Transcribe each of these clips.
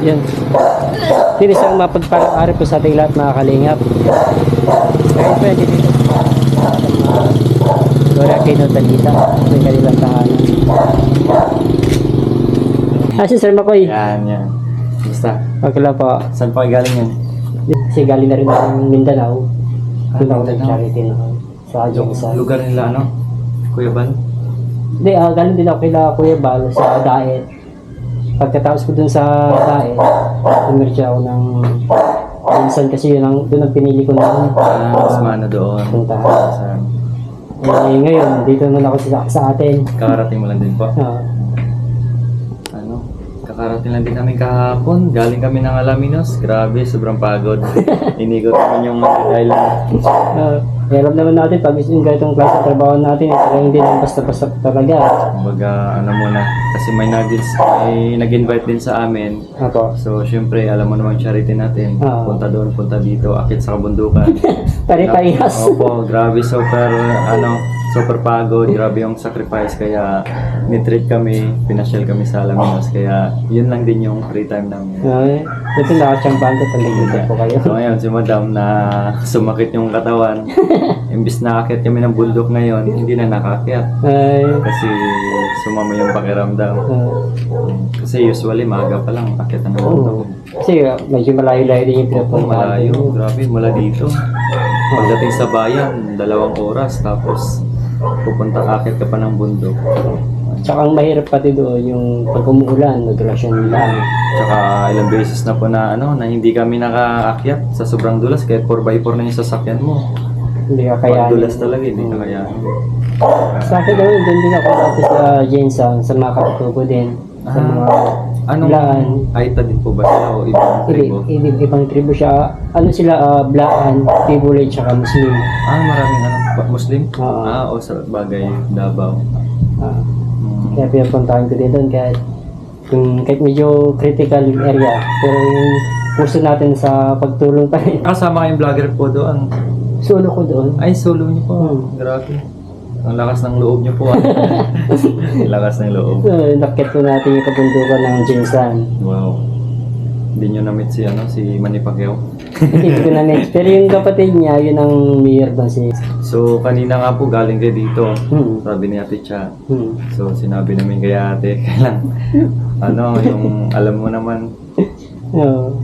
Yan. Yun isang mapagpalang ari po sa ating lahat mga kalingap. Kahit pwede dito. Kayo ng talita. Ito yung kanilang tahanan. Ah, si Sir Makoy. Yan, yan. Basta. Okay lang po. Saan pa galing yan? Kasi galing na rin ng Mindanao. Ah, Doon ako nag-charity na sa Jongsan. Lugar nila ano? Kuya Bal? Hindi, ah, galing din ako kila Kuya Bal sa Daet. Pagkatapos ko dun sa Daet, umircha ako ng minsan kasi yun ang, dun ang pinili ko na Ah, mas mana doon. puntahan. Saan? Eh, ngayon, dito naman ako sa, sa atin. Kakarating mo lang din po. Ah? Kakarating lang din kami kahapon. Galing kami ng Alaminos. Grabe, sobrang pagod. Inigot namin yung dahil ah, eh, alam naman natin, pag yung ganitong klase ng trabaho natin, eh, talagang hindi lang basta-basta talaga. kumbaga ano muna. Kasi may nag may nag-invite din sa amin. Ako. So, syempre, alam mo naman charity natin. Ah. Punta doon, punta dito, akit sa kabundukan. Pare-parehas. Opo, grabe super ano, super pagod, grabe yung sacrifice kaya nitreat kami, pinasyal kami sa Alaminos kaya yun lang din yung free time namin. Ay, ito nakachampan ko talaga po kayo. So ngayon si Madam na sumakit yung katawan, imbis na akit kami ng bundok ngayon, hindi na nakakyat Ay, kasi sumama yung pakiramdam. ah, Kasi usually maaga pa lang akit ng bundok. Kasi uh, medyo malayo-layo din yung Opo, pinapuntahan. malayo. Grabe, mula dito. Pagdating sa bayan, dalawang oras. Tapos, pupunta akit ka pa ng bundok. Tsaka ang mahirap pati doon yung pag umuulan, nagrelasyon lang. Tsaka ilang beses na po na ano, na hindi kami nakaakyat sa sobrang dulas. Kahit 4x4 na yung sasakyan mo. Hindi ka Pag kaya. dulas talaga, hindi ka kaya. Sa akin naman, doon din ako dati sa Jensen, sa mga katutubo din. Sa Ah, mga Anong Blaan. Aita din po ba sila o ibang tribo? hindi, ibang tribo siya. Ano sila, uh, Blaan, Tibulay, tsaka Muslim. Ah, maraming ano, ba- Muslim? Oo. Ah, o sa bagay, Davao. Ah, Hmm. kaya pinapuntahan ko din doon kahit, kung, kahit medyo critical area. Pero yung puso natin sa pagtulong pa rin. Kasama kayong vlogger po doon. Solo ko doon. Ay, solo niyo po. Hmm. Grabe. Ang lakas ng loob niyo po. ah. Ang lakas ng loob. So, nakit ko natin yung kabundukan ng Jinsan. Wow. Hindi niyo na-meet si, ano, si Manny Pacquiao. Hindi ko na next. Pero yung kapatid niya, yun ang mayor doon si... So, kanina nga po galing kayo dito. Hmm. Sabi ni Ate Cha. Hmm. So, sinabi namin kay Ate, kailang, ano, yung alam mo naman, Oo.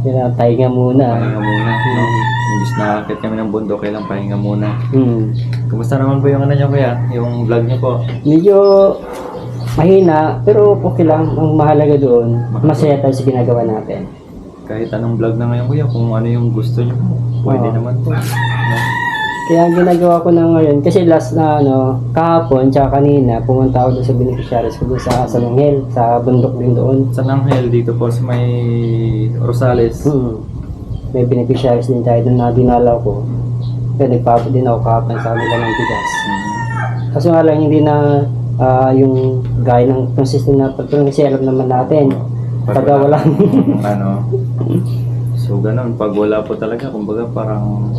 Kaya pahinga muna. pahinga muna. No? Imbis na akit kami ng bundok, kailang pahinga muna. Hmm. Kumusta naman po yung ano niyo kuya? Yung vlog niyo po? Medyo mahina, pero okay lang. Ang mahalaga doon, masaya tayo sa ginagawa natin. Kahit anong vlog na ngayon kuya, kung ano yung gusto niyo po, pwede Oo. naman po. No? Kaya ang ginagawa ko na ngayon, kasi last na ano, kahapon, tsaka kanina, pumunta ako doon sa beneficiaries ko doon sa San Angel, sa bundok din doon. Sa Nanghel dito po sa may Rosales. Hmm. May beneficiaries din tayo doon na dinalaw ko. Kaya nagpapot din ako kahapon sa kanila ng bigas. Kaso nga lang hindi na ah, yung gaya ng consistent na pagtulong kasi alam naman natin. Pag wala. ano. So ganun, pag wala po talaga, kumbaga parang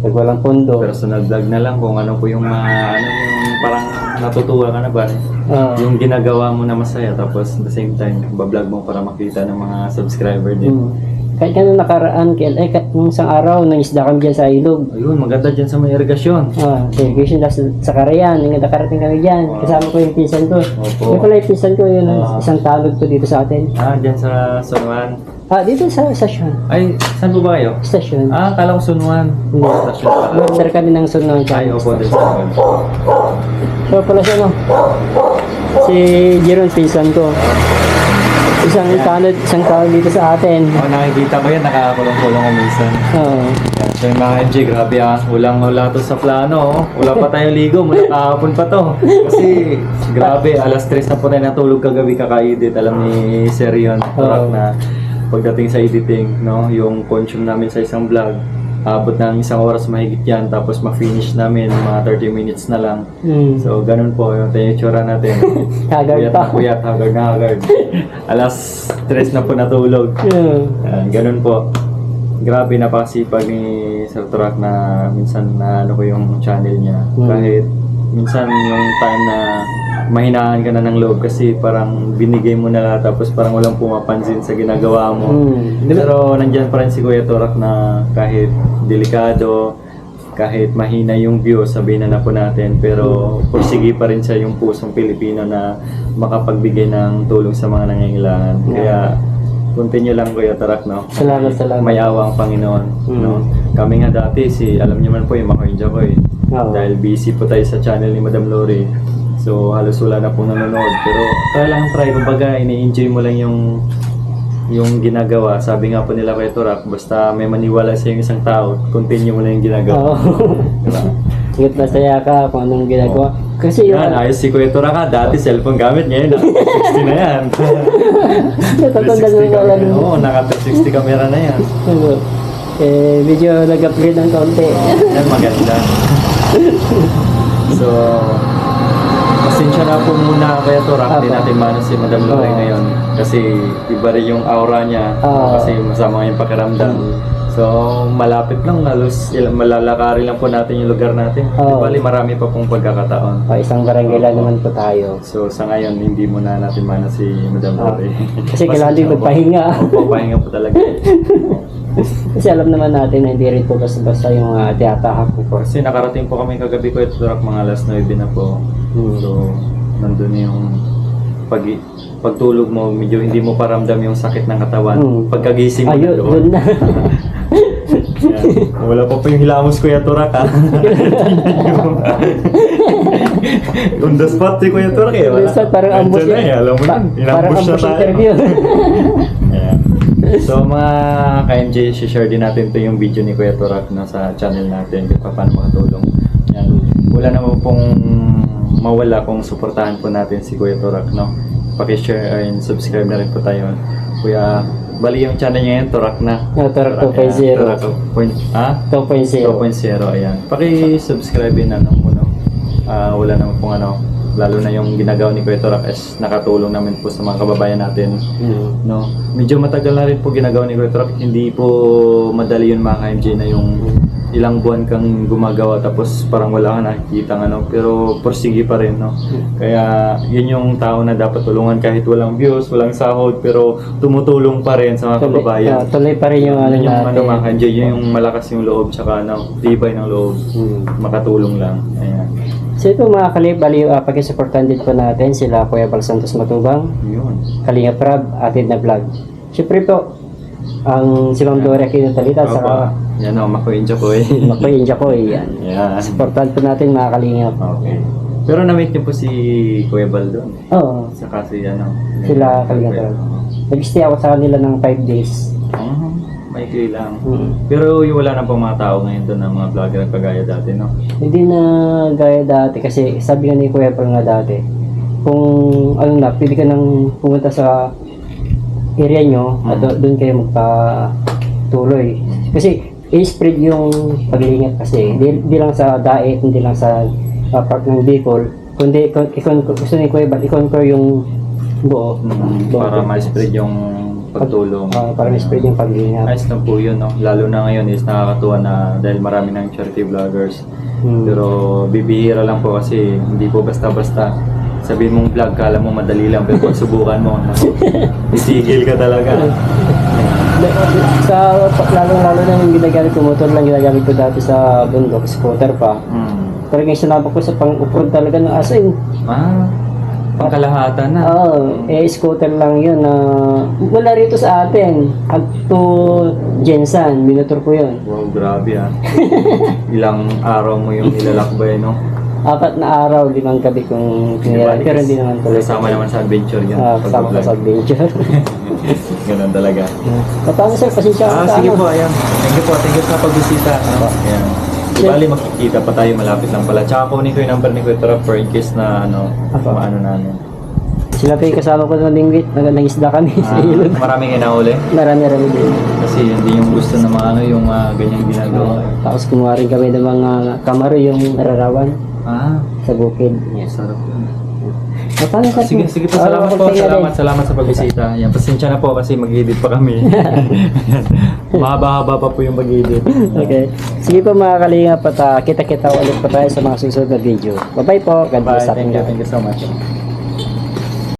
Pag walang pondo. personal vlog na lang kung ano po yung mga, ano yung parang natutuwa ka na ba? ah, Yung ginagawa mo na masaya, tapos at the same time, bablog mo para makita ng mga subscriber din. hmm. Kahit ka nung nakaraan, kaya, eh, kahit nung isang araw, nang isda kami dyan sa ilog. Ayun, maganda dyan sa may irrigasyon. Ah, sa irrigation, sa, sa Karayan, nang nakarating kami dyan. Wow. Kasama ko yung pinsan ko. Opo. Yung pala yung pinsan ko, yun, Ah. isang talog ko dito sa atin. Ah, dyan sa Sunwan. Ah, dito sa stasyon. Ay, saan po ba kayo? Stasyon. Ah, kala ko Sunwan. Hmm. Stasyon pala. Order kami ng sunod. Ay, opo, din sa Sunwan. So pala siya, no? Si Jeron, pinsan ko. Isang tanod, isang tao dito sa atin. Oh, nakikita ko yan, nakakulong-kulong ko minsan. Oo. Yan, so yung mga MJ, grabe ah. Walang wala to sa plano. Oh. Wala pa tayo ligo, mula kahapon pa to. Kasi, grabe, alas 3 na po tayo natulog kagabi kaka-edit. Alam ni Sir yun, Oo. na pagdating sa editing, no, yung consume namin sa isang vlog, abot ng isang oras mahigit yan, tapos ma-finish namin, mga 30 minutes na lang. Hmm. So, ganun po, yung tayo tsura natin. Haggard pa. na puyat, haggard na haggard. Alas 3 na po natulog. Yeah. Ayan, ganun po. Grabe napakasipag ni Sir Turak na minsan na ano ko yung channel niya. Hmm. Kahit minsan yung time na mahinaan ka na ng loob kasi parang binigay mo na lahat tapos parang walang pumapansin sa ginagawa mo. Ba? Pero nandyan pa rin si Kuya Torak na kahit delikado, kahit mahina yung view, sabihin na na po natin, pero pursige pa rin siya yung pusong Pilipino na makapagbigay ng tulong sa mga nangangailangan. Kaya continue lang Kuya Torak, no? Salamat, salamat. May awa ang Panginoon, Mm. no? Kami nga dati, si, alam niyo man po yung Makoy Jacoy. Oo. Dahil busy po tayo sa channel ni Madam Lori. So, halos wala na pong nanonood. Pero, try lang try. Kumbaga, ini-enjoy mo lang yung yung ginagawa. Sabi nga po nila kay Torak, basta may maniwala sa yung isang tao, continue mo lang yung ginagawa. Oo. Diba? Hanggat masaya ka kung anong ginagawa. Kasi yung... Yan, ayos si Kuya Torak ha. Dati cellphone gamit ngayon. Naka 360 na yan. Natatanda 360 ko wala camera. nung... Oo, naka 360 camera na yan. Ano, eh, medyo nag-upgrade ng konti. Yan, maganda. so, na po muna kaya to Rock, di Apa. natin manos si Madam Lore Oo. ngayon. Kasi iba rin yung aura niya. Oo. Kasi masama yung pakiramdam. So, malapit lang, halos ilang malalakarin lang po natin yung lugar natin. Di Oo. bali, marami pa pong pagkakataon. Pa, isang barangay lang naman po tayo. So, sa ngayon, hindi mo na natin manos si Madam Oo. Lore. Kasi kailangan din magpahinga. Opo, pahinga po talaga. Kasi alam naman natin na hindi rin po basta-basta yung uh, tiyatahak po. Kasi nakarating po kami kagabi ko ito Rock, mga alas 9 na po. Hmm. So, nandun yung pag pagtulog mo, medyo hindi mo paramdam yung sakit ng katawan. Hmm. Pagkagising mo Ayun, na yun na. Yan. Wala pa po yung hilamos Kuya Turak ha. On the spot si Kuya Turak eh. Wala. Minsan parang ambush Nandyan na eh, alam mo Pa- na. parang Inambush na ambush tayo. interview. Ayan. So mga ka-MJ, share din natin to yung video ni Kuya Turak na sa channel natin kung paano makatulong. Yan. Wala naman pong mawala kung suportahan po natin si Kuya Turak, no? Paki-share and subscribe na rin po tayo. Kuya, bali yung channel niya yan, Turak na. Ah, Turak Ayan, 2.0. Turak 2.0. Ha? 2.0. 2.0, ayan. Paki-subscribe din ano mo, no? Ah, wala naman pong ano, lalo na yung ginagawa ni Kuya Turak is nakatulong namin po sa mga kababayan natin Hmm. No, medyo matagal na rin po ginagawa ni Kuya Truck. Hindi po madali yun mga ka-MJ na yung ilang buwan kang gumagawa tapos parang wala ka nakikita ano. Pero porsige pa rin, no? Kaya yun yung tao na dapat tulungan kahit walang views, walang sahod, pero tumutulong pa rin sa mga Tuloy, kababayan. ah, tuloy pa rin yung ano Yun yung natin. ano mga ka-MJ, yun yung malakas yung loob tsaka ano, tibay ng loob. Hmm. Makatulong lang. Ayan. So ito mga kalib, bali, uh, pakisuportahan din po natin sila Kuya Bal Santos Matubang, Yun. Kalinga Prab, Atid na Vlog. Siyempre po, ang si Ma'am Gloria Kinatalita Opo. sa Yan o, makuinja ko eh. Makoy ko, yan. Yan. Supportahan po natin mga kalingap. Okay. Pero na-meet niyo po si Kuya Bal doon. Oo, Saka si ano? Sila Kalinga Prab. nag-stay ako sa kanila ng 5 days. Ah, maikli lang. Hmm. Pero yung wala na pong mga tao ngayon doon na mga vlogger ang kagaya dati, no? Hindi na gaya dati kasi sabi nga ni Kuya Paul nga dati, kung ano na, pwede ka nang pumunta sa area nyo at do- doon kayo magpatuloy. Kasi i-spread yung paglingat kasi. Hindi, hindi lang sa diet, hindi lang sa uh, part ng Bicol, kundi gusto ni Kuya Bal, i-conquer yung buo. Mm, buo para ma-spread yung pagtulong. Ah, para ma-spread yung paglingat. Ayos lang po yun, no? Lalo na ngayon is nakakatuwa na dahil marami ng charity vloggers. Hmm. Pero bibihira lang po kasi hindi po basta-basta sabihin mong vlog, kala mo madali lang, pero pag subukan mo, naku, titigil ka talaga. sa lalong-lalo na yung ginagamit ko, motor lang ginagamit ko dati sa bundok, scooter pa. Mm. Talagang sinabak ko sa pang-upload talaga ng asin. Ah, pangkalahatan na. Oo, eh scooter lang yun na wala rito sa atin. Up to Jensan, minutor ko yun. Wow, grabe ah. Ilang araw mo yung nilalakbay, no? Apat na araw, limang gabi kong tinira. Pero hindi naman tuloy. Kasama naman sa adventure yan. Ah, kasama ka sa adventure. Ganun talaga. Paano sir, pasensya Ah, ka sa sige ano. po, ayan. Thank you po, thank you sa pagbisita. No? Ayan. Di bali, makikita pa tayo malapit lang pala. Tsaka kunin ko yung number ni Kuya Torap for in case na ano, Apa. maano namin. Sila pa yung kasama ko ng lingwit. Nag nangisda kami sa Ah, ilog. maraming inauli. Marami-rami din. Kasi hindi yung gusto ng mga ano, yung mga ganyang ginagawa. Tapos kumuha rin kami ng mga kamaro yung nararawan Ah, sa bukid. Yes. sarap yun. Ah, paano ka Sige, sige po, salamat po, salamat, salamat sa pagbisita. Yan, pasensya na po kasi mag-edit pa kami. Mahaba-haba pa po yung mag-edit. Okay. Sige po mga kalinga pat ah, kita-kita ulit pa tayo sa mga susunod na video. Bye-bye po. God Bye, bless sa thank ating you, thank you so much.